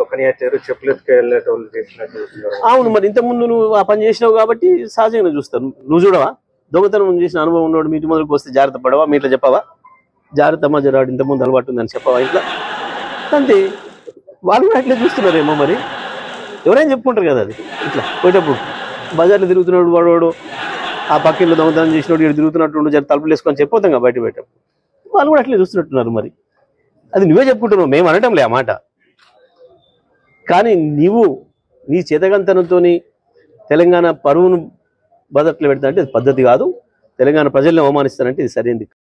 ఒక్కని వచ్చారు చెప్పులు ఎత్తుకెళ్ళేటోళ్ళు చేసినట్టు అవును మరి ఇంత ముందు నువ్వు ఆ పని చేసినావు కాబట్టి సహజంగా చూస్తాను. నువ్వు చూడవా? దొంగతనం చేసిన అనుభవం ఉన్నాడు మీ ఇంటి ముందుకు వస్తే జాగ్రత్త పడవా? మీ ఇట్లా చెప్పవా? జాగ్రత్త అమ్మ జరాడు ఇంత ముందు అలవాటు ఉందని చెప్పవా ఇట్లా? అంతే. వాళ్ళు కూడా అట్లే చూస్తున్నారేమో మరి. ఎవరైనా చెప్పుకుంటారు కదా అది. ఇట్లా పోయేటప్పుడు బజార్లో తిరుగుతున్నాడు వాడు వాడు ఆ పక్కింట్లో దొంగతనం చేసినోడు ఇక్కడ తిరుగుతున్నట్టు జర తలుపులు వేసుకొని చెప్పొద్దాం బయట పెట్టాం వాళ్ళు కూడా అట్లే చూస్తున్నట్టున్నారు మరి. అది నువ్వే చెప్పుకుంటున్నావు మేము అనటం లే ఆ మాట. కానీ నీవు నీ చేతగంతనంతో తెలంగాణ పరువును బదట్లు పెడతా అంటే పద్ధతి కాదు. తెలంగాణ ప్రజల్ని అవమానిస్తానంటే ఇది సరైనది